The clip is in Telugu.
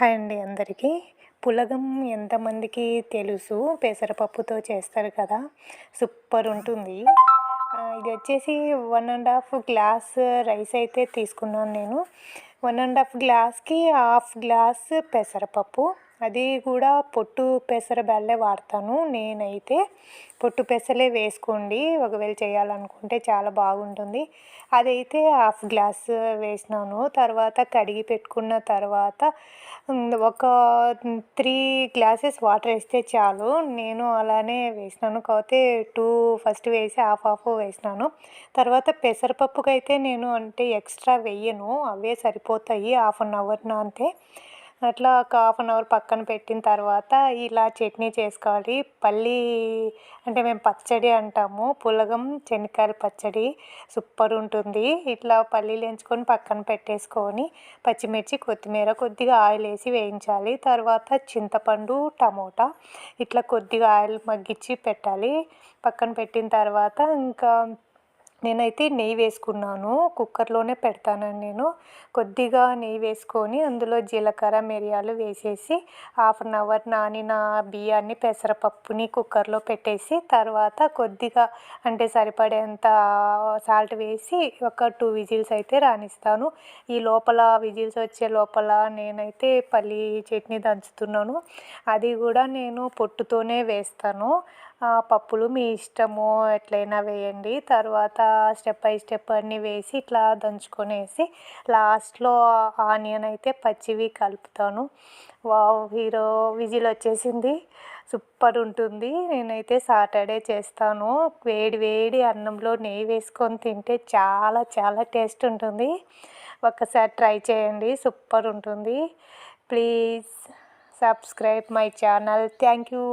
హాయ్ అండి అందరికీ. పులగం ఎంతమందికి తెలుసు? పెసరపప్పుతో చేస్తారు కదా. సూపర్ ఉంటుంది. ఇది వచ్చేసి one and half glass rice అయితే తీసుకున్నాను నేను. వన్ అండ్ హాఫ్ గ్లాస్కి హాఫ్ గ్లాస్ పెసరపప్పు. అది కూడా పొట్టు పెసర బెల్లే వాడతాను. నేనైతే పొట్టు పెసలే వేసుకోండి. ఒకవేళ చేయాలనుకుంటే చాలా బాగుంటుంది. అదైతే హాఫ్ గ్లాస్ వేసినాను. తర్వాత కడిగి పెట్టుకున్న తర్వాత ఒక త్రీ గ్లాసెస్ వాటర్ వేస్తే చాలు. నేను అలానే వేసినాను. కాకపోతే టూ ఫస్ట్ వేసి హాఫ్ హాఫ్ వేసినాను. తర్వాత పెసరపప్పుకైతే నేను అంటే ఎక్స్ట్రా వేయను. అవే సరిపోతాయి. హాఫ్ అన్ అవర్ అంతే. అట్లా ఒక హాఫ్ అన్ అవర్ పక్కన పెట్టిన తర్వాత ఇలా చట్నీ చేసుకోవాలి. పల్లి అంటే మేము పచ్చడి అంటాము. పులగం శనక్కాయల పచ్చడి సూపర్ ఉంటుంది. ఇట్లా పల్లీలు ఎంచుకొని పక్కన పెట్టేసుకొని పచ్చిమిర్చి కొత్తిమీర కొద్దిగా ఆయిల్ వేసి వేయించాలి. తర్వాత చింతపండు టమోటా ఇట్లా కొద్దిగా ఆయిల్ మగ్గించి పెట్టాలి. పక్కన పెట్టిన తర్వాత ఇంకా నేనైతే నెయ్యి వేసుకున్నాను. కుక్కర్లోనే పెడతానని నేను. కొద్దిగా నెయ్యి వేసుకొని అందులో జీలకర్ర మిరియాలు వేసేసి హాఫ్ అన్ అవర్ నానిన బియ్యాన్ని పెసరపప్పుని కుక్కర్లో పెట్టేసి తర్వాత కొద్దిగా అంటే సరిపడేంత సాల్ట్ వేసి ఒక టూ విజిల్స్ అయితే రాణిస్తాను ఈ లోపల విజిల్స్ వచ్చే లోపల నేనైతే పల్లి చట్నీ దంచుతున్నాను. అది కూడా నేను పొట్టుతోనే వేస్తాను. పప్పులు మీ ఇష్టము ఎట్లయినా వేయండి. తర్వాత స్టెప్ బై స్టెప్ అన్నీ వేసి ఇట్లా దంచుకొనేసి లాస్ట్లో ఆనియన్ అయితే పచ్చివి కలుపుతాను. వావ్ హీరో విజిల్ వచ్చేసింది. సూపర్ ఉంటుంది. నేనైతే సాటర్డే చేస్తాను. వేడి వేడి అన్నంలో నెయ్యి వేసుకొని తింటే చాలా చాలా టేస్ట్ ఉంటుంది. ఒక్కసారి ట్రై చేయండి. సూపర్ ఉంటుంది. Please subscribe my channel. Thank you.